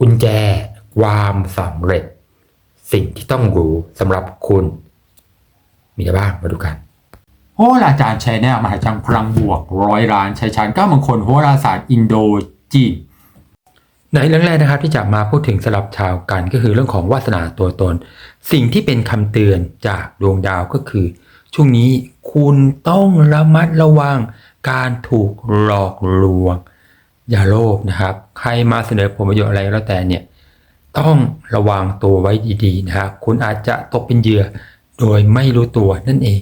กุญแจ ความสำเร็จ สิ่งที่ต้องรู้สำหรับคุณ มีอะไรบ้างมาดูกันโหราจารย์ชัยแนลมหาจังพลังบวกร้อยล้านชัยชาญก้ามงคลโหราศาสตร์อินโดจีนในเรื่องแรกนะครับที่จะมาพูดถึงสำหรับชาวกันก็คือเรื่องของวาสนาตัวตน สิ่งที่เป็นคำเตือนจากดวงดาวก็คือ ช่วงนี้คุณต้องระมัดระวังการถูกหลอกลวง อย่าโลภนะครับ ใครมาเสนอผลประโยชน์อะไรก็แล้วแต่เนี่ยต้องระวังตัวไว้ดีๆนะครับคุณอาจจะตกเป็นเหยื่อโดยไม่รู้ตัวนั่นเอง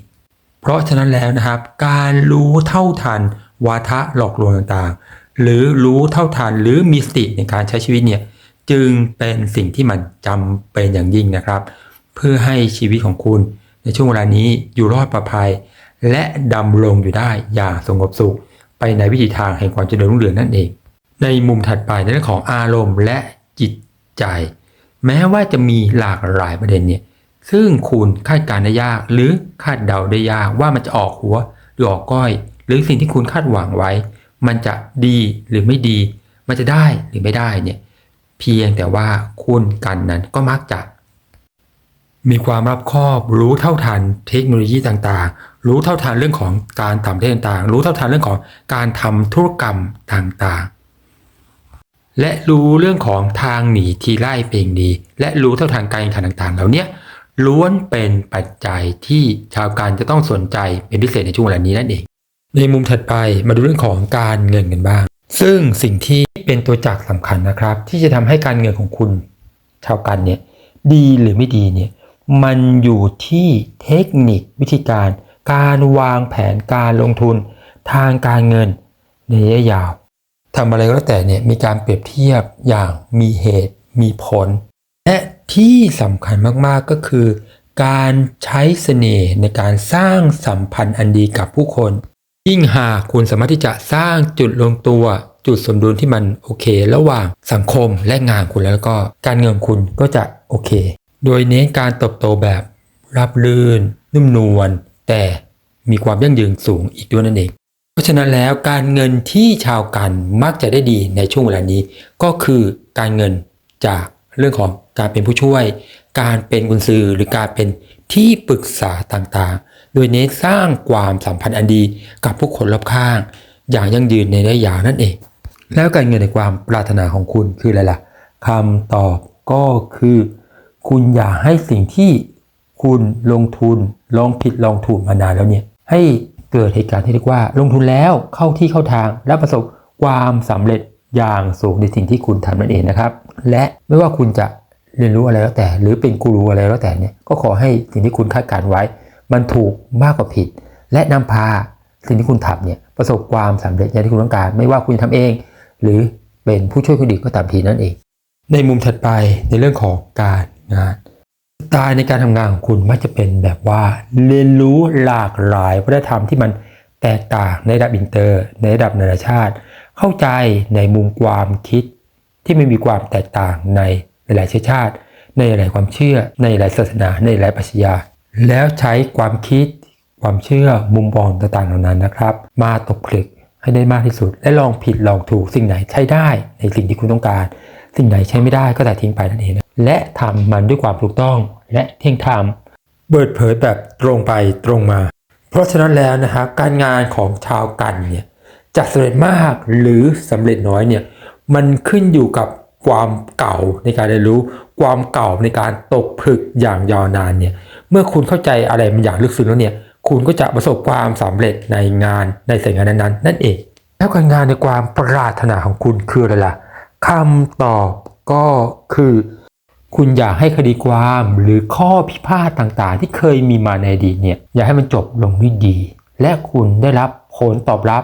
เพราะฉะนั้นแล้วนะครับ การรู้เท่าทันวาทะหลอกลวงต่างๆ หรือรู้เท่าทันหรือมีสติในการใช้ชีวิตเนี่ยจึงเป็นสิ่งที่มันจำเป็นอย่างยิ่งนะครับ เพื่อให้ชีวิตของคุณในช่วงเวลานี้อยู่รอดปลอดภัย และดำรงอยู่ได้อย่างสงบสุข ไปในวิถีทางแห่งความเจริญรุ่งเรืองนั่นเอง ในมุมถัดไปในเรื่องของอารมณ์และจิตใจ แม้ว่าจะมีหลากหลายประเด็นเนี่ยซึ่งคุณคาดการณ์ได้ยากหรือคาดเดาได้ยากว่ามันจะออกหัวหรือออกก้อย หรือสิ่งที่คุณคาดหวังไว้ มันจะดีหรือไม่ดี มันจะได้หรือไม่ได้เนี่ยเพียงแต่ว่าคุณกันนั้นก็มักจะ มีความรอบคอบรู้เท่าทันเทคโนโลยีต่างๆ รู้เท่าทันเรื่องของการทำเทศต่างๆ รู้เท่าทันเรื่องของการทำธุรกรรมต่างๆ และรู้เรื่องของทางหนีทีไล่เพลงดี และรู้เท่าทันการแข่งขันต่างๆเหล่านี้ล้วนเป็นปัจจัยที่ชาวการจะต้องสนใจเป็นพิเศษในช่วงเวลานี้นั่นเอง ในมุมถัดไปมาดูเรื่องของการเงินกันบ้าง ซึ่งสิ่งที่เป็นตัวจักรสำคัญนะครับ ที่จะทำให้การเงินของคุณชาวกันเนี่ยดีหรือไม่ดีเนี่ยมันอยู่ที่เทคนิควิธีการ การวางแผนการลงทุนทางการเงินในระยะยาว ทำอะไรก็แล้วแต่เนี่ยมีการเปรียบเทียบอย่างมีเหตุมีผล และที่สำคัญมากๆก็คือ การใช้เสน่ห์ในการสร้างสัมพันธ์อันดีกับผู้คน ยิ่งหากคุณสามารถที่จะสร้างจุดลงตัว จุดสมดุลที่มันโอเค ระหว่างสังคมและงานคุณแล้วก็การเงินคุณก็จะโอเค โดยเน้นการเติบโตแบบรับรื่น นุ่มนวลแต่มีความยั่งยืนสูงอีกด้วยนั่นเอง ราะฉะนั้นแล้วการเงินที่ชาวกันมักจะได้ดีในช่วงเวลานี้ ก็คือการเงินจากเรื่องของการเป็นผู้ช่วย การเป็นกุญซือหรือการเป็นที่ปรึกษาต่างๆ โดยเน้นสร้างความสัมพันธ์อันดีกับผู้คนรอบข้าง อย่างยั่งยืนในระยะยาวนั่นเอง แล้วการเงินในความปรารถนาของคุณคืออะไรล่ะคำตอบก็คือ คุณอย่าให้สิ่งที่คุณลงทุนลองผิดลองถูกมานานแล้วเนี่ยให้ เกิดเหตุการณ์ที่เรียกว่า ลงทุนแล้วเข้าที่เข้าทางและประสบความสำเร็จอย่างสูงในสิ่งที่คุณทำนั่นเองนะครับ และไม่ว่าคุณจะเรียนรู้อะไรแล้วแต่ หรือเป็นกูรูอะไรแล้วแต่เนี่ยก็ขอให้สิ่งที่คุณคาดการไว้ มันถูกมากกว่าผิด และนำพาสิ่งที่คุณทำเนี่ยประสบความสำเร็จอย่างที่คุณต้องการ ไม่ว่าคุณทำเอง หรือเป็นผู้ช่วยคนดีก็ตามทีนั่นเอง ในมุมถัดไปในเรื่องของการงาน ไตล์ในการทำงานของคุณมักจะเป็นแบบว่า เรียนรู้หลากหลายวัฒนธรรมที่มันแตกต่างในระดับอินเตอร์ ในระดับนานาชาติ เข้าใจในมุมความคิด ที่ไม่มีความแตกต่างในหลายๆเชื้อชาติ ในหลายความเชื่อ ในหลายศาสนา ในหลายปรัชญาแล้วใช้ความคิด ความเชื่อมุมมองต่างๆเหล่านั้นนะครับ มาตกผลึกให้ได้มากที่สุด และลองผิดลองถูกสิ่งไหนใช้ได้ในสิ่งที่คุณต้องการ สิ่งไหนใช้ไม่ได้ก็ตัดทิ้งไปนั่นเองนะ และทำมันด้วยความถูกต้องและเที่ยงธรรมเปิดเผยแบบตรงไปตรงมา เพราะฉะนั้นแล้วนะฮะการงานของชาวกันเนี่ยจะสำเร็จมากหรือสำเร็จน้อยเนี่ยมันขึ้นอยู่กับความเก่าในการเรียนรู้ ความเก่าในการตกผลึกอย่างยาวนานเนี่ยเมื่อคุณเข้าใจอะไรมันอย่างลึกซึ้งแล้วเนี่ยคุณก็จะประสบความสำเร็จในงานในสายงานนั้นๆ นั่นเอง แล้วการงานในความปรารถนาของคุณคืออะไรล่ะคำตอบก็คือ คุณอย่าให้คดีความหรือข้อพิพาทต่างๆ ที่เคยมีมาในอดีตเนี่ยอย่าให้มันจบลงด้วยดี และคุณได้รับผลตอบรับ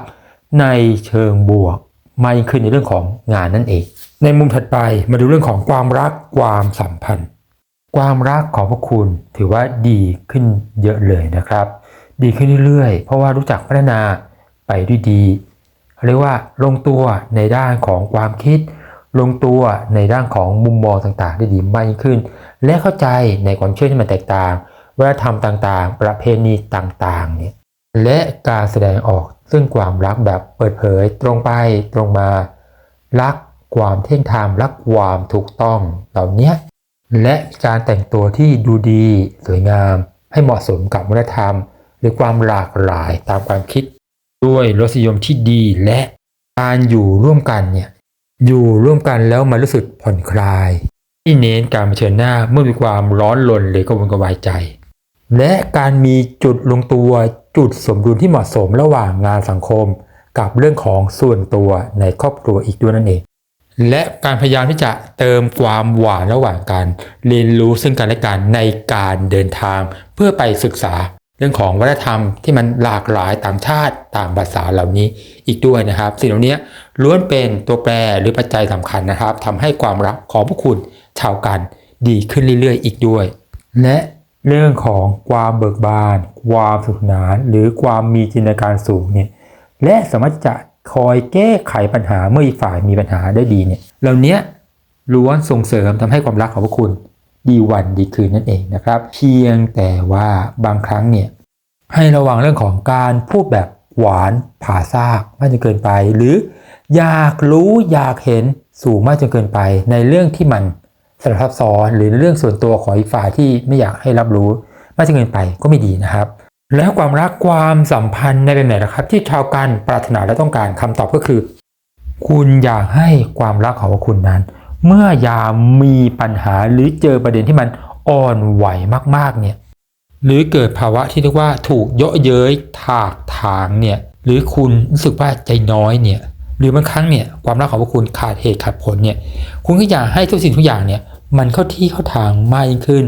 ในเชิงบวกมากยิ่งขึ้นในเรื่องของงานนั่นเอง ในมุมถัดไปมาดูเรื่องของความรักความสัมพันธ์ ความรักของพวกคุณถือว่าดีขึ้นเยอะเลยนะครับ ดีขึ้นเรื่อยๆ เพราะว่ารู้จักพัฒนาไปด้วยดี เรียกว่าลงตัวในด้านของความคิด ลงตัวในด้านของมุมมองต่างๆ ได้ดีมากยิ่งขึ้น และเข้าใจในความเชื่อที่มันแตกต่างวัฒนธรรมต่างๆ ประเพณีต่างๆเนี่ยและการแสดงออกซึ่งความรักแบบเปิดเผยตรงไปตรงมา รักความเที่ยงธรรมและความถูกต้องเหล่านี้และการแต่งตัวที่ดูดีสวยงามให้เหมาะสมกับวัฒนธรรม หรือความหลากหลายตามความคิด ด้วยรสนิยมที่ดีและการอยู่ร่วมกันเนี่ย อยู่ร่วมกันแล้วมันรู้สึกผ่อนคลาย ที่เน้นการเผชิญหน้าเมื่อมีความร้อนรนหรือกระวนกระวายใจ และการมีจุดลงตัวจุดสมดุลที่เหมาะสมระหว่างงานสังคม กับเรื่องของส่วนตัวในครอบครัวอีกด้วยนั่นเอง และการพยายามที่จะเติมความหวานระหว่างกัน เรียนรู้ซึ่งกันและกันในการเดินทางเพื่อไปศึกษา เรื่องของวัฒนธรรมที่มันหลากหลายต่างชาติต่างภาษาเหล่านี้อีกด้วยนะครับ สิ่งเหล่านี้ล้วนเป็นตัวแปรหรือปัจจัยสำคัญนะครับทำให้ความรักของพวกคุณชาวกันดีขึ้นเรื่อยๆ อีกด้วย และเรื่องของความเบิกบาน ความสนุกสนาน หรือความมีจินตนาการสูงเนี่ยและสามารถจะคอยแก้ไขปัญหาเมื่ออีกฝ่ายมีปัญหาได้ดีเนี่ยเหล่านี้ล้วนส่งเสริมทำให้ความรักของพวกคุณ ดีวันดีคืนนั่นเองนะครับ เพียงแต่ว่าบางครั้งเนี่ยให้ระวังเรื่องของการพูดแบบหวานผ่าซากมากจนเกินไป หรืออยากรู้อยากเห็นสูงมากจนเกินไป ในเรื่องที่มันสลับซับซ้อนหรือเรื่องส่วนตัวของอีกฝ่ายที่ไม่อยากให้รับรู้มากจนเกินไปก็ไม่ดีนะครับ แล้วความรักความสัมพันธ์ในแบบไหนนะครับ ที่ชาวกันปรารถนาและต้องการคำตอบก็คือ คุณอยากให้ความรักของคุณนั้น เมื่อยามีปัญหาหรือเจอประเด็นที่มันอ่อนไหวมากๆเนี่ยหรือเกิดภาวะที่เรียกว่าถูกเยาะเย้ยถากถางเนี่ยหรือคุณรู้สึกว่าใจน้อยเนี่ยหรือบางครั้งเนี่ยความรักของพวกคุณขาดเหตุขาดผลเนี่ยคุณก็อยากให้ทุกสิ่งทุกอย่างเนี่ยมันเข้าที่เข้าทางมากยิ่งขึ้น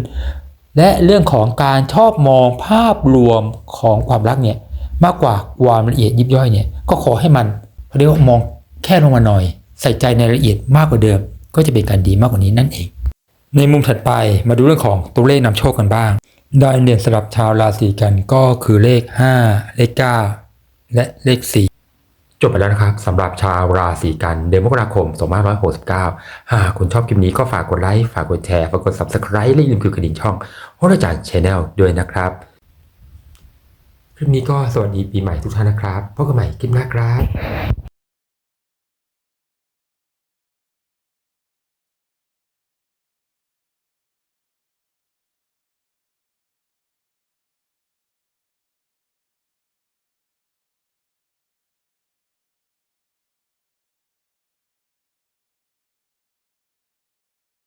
และเรื่องของการชอบมองภาพรวมของความรักเนี่ยมากกว่าความละเอียดยิบย่อยเนี่ยก็ขอให้มันเขาเรียกว่ามองแค่ลงมาหน่อย ใส่ใจในรายละเอียดมากกว่าเดิม ก็จะเป็นการดีมากกว่านี้นั่นเอง ในมุมถัดไปมาดูเรื่องของตัวเลขนำโชคกันบ้างดาวเด่นสำหรับชาวราศีกันก็คือเลข 5 เลข 9 และเลข 4จบไปแล้วนะครับสำหรับชาวราศีกันเดือนมกราคม 2569 หากคุณชอบคลิปนี้ก็ฝากกดไลค์ ฝากกดแชร์ ฝากกด Subscribe และอย่าลืมกดกระดิ่งช่องโหราจารย์ชาแนลด้วยนะครับ คลิปนี้ก็สวัสดีปีใหม่ทุกท่านนะครับพบกันใหม่คลิปหน้าครับ